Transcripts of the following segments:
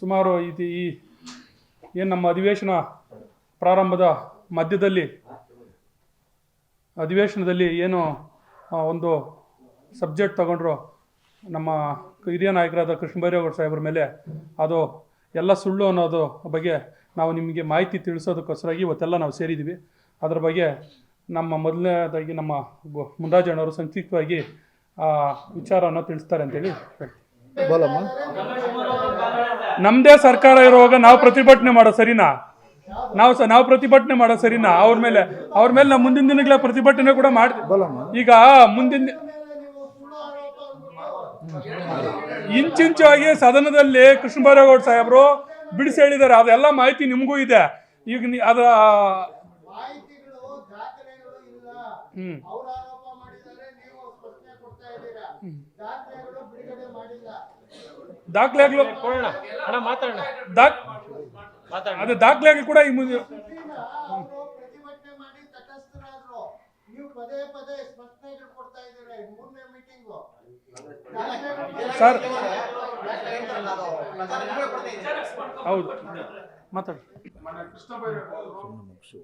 ಸುಮಾರು ಇದು ಈ ಏನು ನಮ್ಮ ಅಧಿವೇಶನ ಪ್ರಾರಂಭದ ಮಧ್ಯದಲ್ಲಿ, ಅಧಿವೇಶನದಲ್ಲಿ ಏನು ಒಂದು ಸಬ್ಜೆಕ್ಟ್ ತಗೊಂಡ್ರು ನಮ್ಮ ಹಿರಿಯ ನಾಯಕರಾದ ಕೃಷ್ಣ ಬೈರೇಗೌಡ ಸಾಹೇಬ್ರ ಮೇಲೆ, ಅದು ಎಲ್ಲ ಸುಳ್ಳು ಅನ್ನೋದು ಬಗ್ಗೆ ನಾವು ನಿಮಗೆ ಮಾಹಿತಿ ತಿಳಿಸೋದಕ್ಕೋಸ್ಕರಾಗಿ ಇವತ್ತೆಲ್ಲ ನಾವು ಸೇರಿದ್ದೀವಿ. ಅದರ ಬಗ್ಗೆ ನಮ್ಮ ಮೊದಲನೇದಾಗಿ ನಮ್ಮ ಮುಂದಾಜಣ್ಣವರು ಸಂಕ್ಷಿಪ್ತವಾಗಿ ಆ ವಿಚಾರವನ್ನು ತಿಳಿಸ್ತಾರೆ ಅಂತೇಳಿ ಹೇಳ್ತೀನಿ. ನಮ್ಮದೇ ಸರ್ಕಾರ ಇರುವಾಗ ನಾವು ಪ್ರತಿಭಟನೆ ಮಾಡೋ ಸರಿನಾ? ನಾವು ನಾವು ಪ್ರತಿಭಟನೆ ಮಾಡೋ ಸರಿನಾ? ಅವ್ರ ಮೇಲೆ ಅವ್ರ ಮೇಲೆ ನಾವು ಮುಂದಿನ ದಿನಗಳ ಪ್ರತಿಭಟನೆ ಕೂಡ ಮಾಡಿ ಈಗ ಮುಂದಿನ ಇಂಚಿಂಚಾಗಿ ಸದನದಲ್ಲಿ ಕೃಷ್ಣ ಬೈರೇಗೌಡ ಸಾಹೇಬರು ಬಿಡಿಸಿ ಹೇಳಿದ್ದಾರೆ. ಅದೆಲ್ಲ ಮಾಹಿತಿ ನಿಮಗೂ ಇದೆ. ಈಗ ನೀ ಅದ ಮಾಹಿತಿಗಳು ದಾಖಲೆಗಳು ಇಲ್ಲ ಹ್ಮ್ ಅವ್ರು ಆರೋಪ ಮಾಡಿದ್ದಾರೆ ನೀವು ಪ್ರಶ್ನೆ ಕೊಡ್ತಾ ಇದ್ದೀರಾ ದಾಖಲೆಗಳು ಬಿಡುಗಡೆ ಮಾಡಿಲ್ಲ ದಾಖಲೆಗಳು ಅಣ್ಣ ಮಾತಾಡೋಣ. ದಾಖ್ ಅದೇ ದಾಖಲೆಗಳು ಕೂಡ ಈ ಮುಂದೆ ಸರ್. ಹೌದು. ಮಾತಾಡಿ.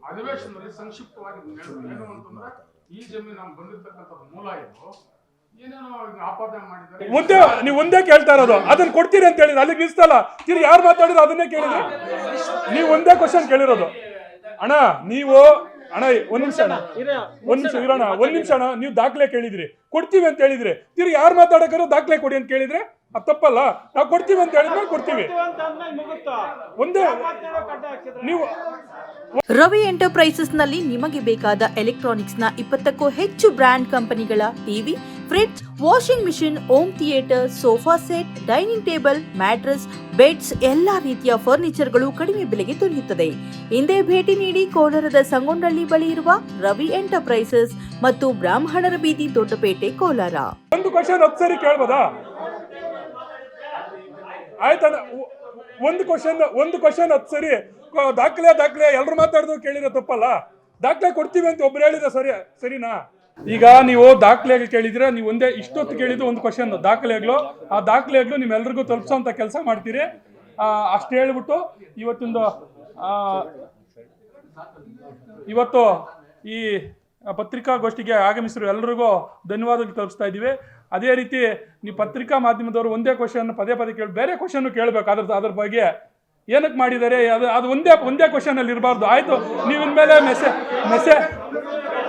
ಅಧಿವೇಶನದಲ್ಲಿ ಸಂಕ್ಷಿಪ್ತವಾಗಿ ಹೇಳಿದ್ರು ಏನು ಅಂತಂದ್ರೆ ಈ ಜಮೀನು ನಮ್ಗೆ ಬಂದಿರ್ತಕ್ಕಂಥ ಮೂಲ ಇದು ಒಂದೇ ನೀವು ಒಂದೇ ಕೇಳ್ತಾ ಇರೋದು. ಅದನ್ನ ಕೊಡ್ತೀರಿ ಅಂತ ಹೇಳಿದ್ರೆ ಅಲ್ಲಿಗೆ ನಿಲ್ಸ್ತಲ್ಲ. ತಿರ್ಗಿ ಯಾರು ಮಾತಾಡಿದ್ರು ಅದನ್ನೇ ಕೇಳಿದ್ರಿ? ನೀವು ಒಂದೇ ಕ್ವಶನ್ ಕೇಳಿರೋದು. ಅಣ್ಣ ನೀವು ಅಣ್ಣ ಒಂದ್ ನಿಮಿಷ ಅಣ್ಣ. ಒಂದ್ ನಿಮಿಷ ಇರೋಣ. ಒಂದ್ ನಿಮಿಷ ಅಣ್ಣ. ನೀವು ದಾಖಲೆ ಕೇಳಿದ್ರಿ. ಕೊಡ್ತೀವಿ ಅಂತ ಹೇಳಿದ್ರಿ. ತಿರ್ಗಿ ಯಾರು ಮಾತಾಡಕ್ಕಾರೋ ದಾಖಲೆ ಕೊಡಿ ಅಂತ ಕೇಳಿದ್ರೆ? ಅದು ತಪ್ಪಲ್ಲ. ನಾವು ಕೊಡ್ತೀವಿ ಅಂತ ಹೇಳಿದ್ಮೇಲೆ ಕೊಡ್ತೀವಿ. ಒಂದೇ ನೀವು ರವಿ ಎಂಟರ್ಪ್ರೈಸಸ್ನಲ್ಲಿ ನಿಮಗೆ ಬೇಕಾದ ಎಲೆಕ್ಟ್ರಾನಿಕ್ಸ್ನ ಇಪ್ಪತ್ತಕ್ಕೂ ಹೆಚ್ಚು ಬ್ರ್ಯಾಂಡ್ ಕಂಪನಿಗಳ TV fridge washing machine home theatre sofa set dining table mattress beds ಎಲ್ಲಾ ರೀತಿಯ ಫರ್ನಿಚರ್ಗಳು ಕಡಿಮೆ ಬೆಲೆಗೆ ದೊರೆಯುತ್ತದೆ. ಹಿಂದೆ ಭೇಟಿ ನೀಡಿ ಕೋಲಾರದ ಸಂಗೊಂಡಳ್ಳಿ ಬಳಿ ಇರುವ ರವಿ ಎಂಟರ್ಪ್ರೈಸಸ್ ಮತ್ತು ಬ್ರಾಹ್ಮಣರ ಬೀದಿ ದೊಡ್ಡಪೇಟೆ, ಕೋಲಾರ. ಒಂದು ಕ್ವಶನ್ ಸರಿ ಕೇಳ್ಬೋದಾ? ಆಯ್ತಾ ಒಂದು ಕ್ವಶನ್ ಒಂದು ಕ್ವಶನ್ ಹತ್ತು ಸರಿ. ದಾಖಲೆ ದಾಖಲೆ ಎಲ್ಲರೂ ಮಾತಾಡ್ದು ಕೇಳಿರೋ ತಪ್ಪಲ್ಲ. ದಾಖಲೆ ಕೊಡ್ತೀವಿ ಅಂತ ಒಬ್ರು ಹೇಳಿದ ಸರಿ, ಸರಿನಾ? ಈಗ ನೀವು ದಾಖಲೆಗಳು ಕೇಳಿದ್ರೆ ನೀವು ಒಂದೇ ಇಷ್ಟೊತ್ತು ಕೇಳಿದ್ದು ಒಂದು ಕ್ವಶನ್ ದಾಖಲೆಗಳು, ಆ ದಾಖಲೆಗಳು ನಿಮ್ಮೆಲ್ರಿಗೂ ತಲುಪಿಸೋಂಥ ಕೆಲಸ ಮಾಡ್ತೀರಿ. ಅಷ್ಟು ಹೇಳ್ಬಿಟ್ಟು ಇವತ್ತೊಂದು ಇವತ್ತು ಈ ಪತ್ರಿಕಾಗೋಷ್ಠಿಗೆ ಆಗಮಿಸಿರೋ ಎಲ್ರಿಗೂ ಧನ್ಯವಾದಗಳು ತಲುಪಿಸ್ತಾ ಇದ್ದೀವಿ. ಅದೇ ರೀತಿ ನೀವು ಪತ್ರಿಕಾ ಮಾಧ್ಯಮದವರು ಒಂದೇ ಕ್ವಶನ್ ಪದೇ ಪದೇ ಕೇಳಿ, ಬೇರೆ ಕ್ವಶನ್ ಕೇಳಬೇಕು ಅದ್ರ ಅದ್ರ ಬಗ್ಗೆ. ಏನಕ್ಕೆ ಮಾಡಿದ್ದಾರೆ? ಅದು ಅದು ಒಂದೇ ಒಂದೇ ಕ್ವಶನ್ ಅಲ್ಲಿ ಇರಬಾರ್ದು. ಆಯಿತು ನೀವು ಇನ್ಮೇಲೆ ಮೆಸೇಜ್ ಮೆಸೇಜ್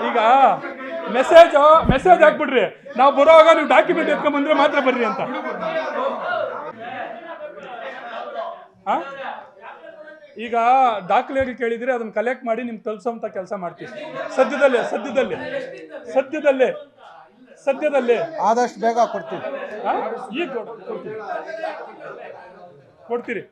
ಈಗ ಮೆಸೇಜ್ ಮೆಸೇಜ್ ಹಾಕ್ಬಿಡ್ರಿ. ನಾವು ಬರೋವಾಗ ನೀವು ಡಾಕ್ಯುಮೆಂಟ್ ಎತ್ಕೊಂಡ್ ಬಂದ್ರೆ ಮಾತ್ರ ಬರ್ರಿ ಅಂತ. ಈಗ ದಾಖಲೆಗಳು ಕೇಳಿದ್ರೆ ಅದನ್ನ ಕಲೆಕ್ಟ್ ಮಾಡಿ ನಿಮ್ಗೆ ತಲುಪಿಸೋಂಥ ಕೆಲಸ ಮಾಡ್ತೀವಿ. ಸದ್ಯದಲ್ಲೇ ಸದ್ಯದಲ್ಲೇ ಸದ್ಯದಲ್ಲೇ ಸದ್ಯದಲ್ಲೇ. ಆದಷ್ಟು ಬೇಗ ಕೊಡ್ತೀವಿ? ಈಗ ಕೊಡ್ತೀರಿ.